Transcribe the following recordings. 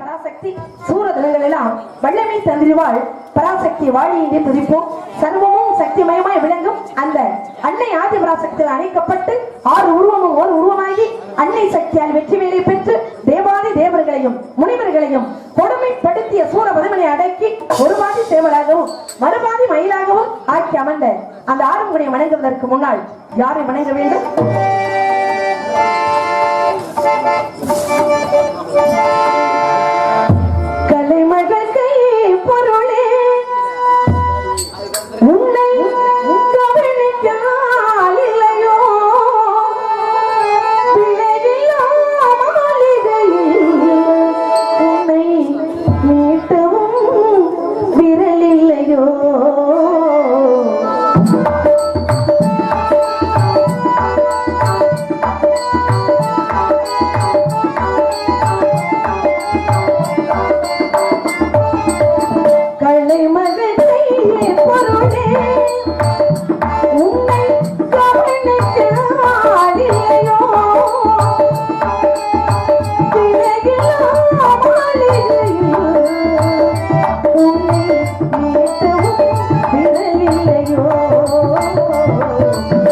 பராசக்தி சூரதனங்களெல்லாம் வல்லமை தந்திரிவாள். பராசக்தி வாழியினை துதிப்போம். சர்வமும் சக்திமயமாய் விளங்கும் அந்த அன்னை ஆதி பராசக்தியில் அணைக்கப்பட்டு ஆறு உருவமும் ஓர் உருவமாகி அன்னை சக்தியால் வெற்றி வேலை பெற்று தேவாதி தேவர்களையும் முனிவர்களையும் கொடுமைப்படுத்திய சூரபதுமனை அடக்கி ஒரு பாதி சேவலாகவும் மறுபாதி மயிலாகவும் ஆக்கி அமர்ந்த அந்த ஆறுமுகனை வணங்குவதற்கு முன்னால் யாரை வணங்க வேண்டும்? Música Oh,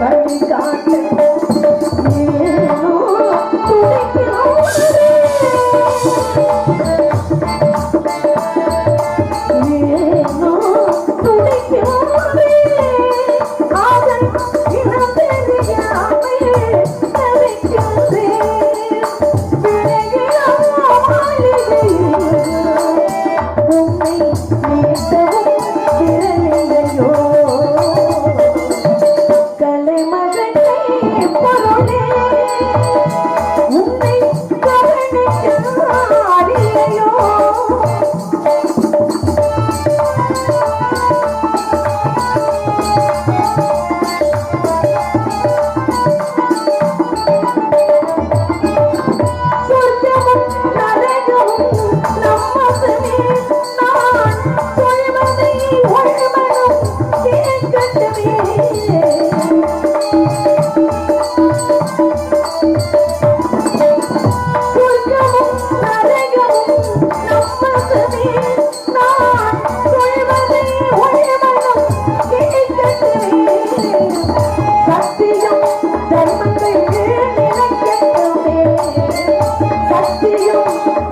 வழி காட்ட 大毛领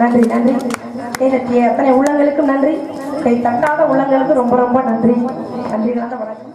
நன்றி நன்றி. கை அத்தனை உள்ளங்களுக்கும் நன்றி. கை தட்டாத உள்ளங்களுக்கு ரொம்ப ரொம்ப நன்றி. நன்றி கலந்த வணக்கம்.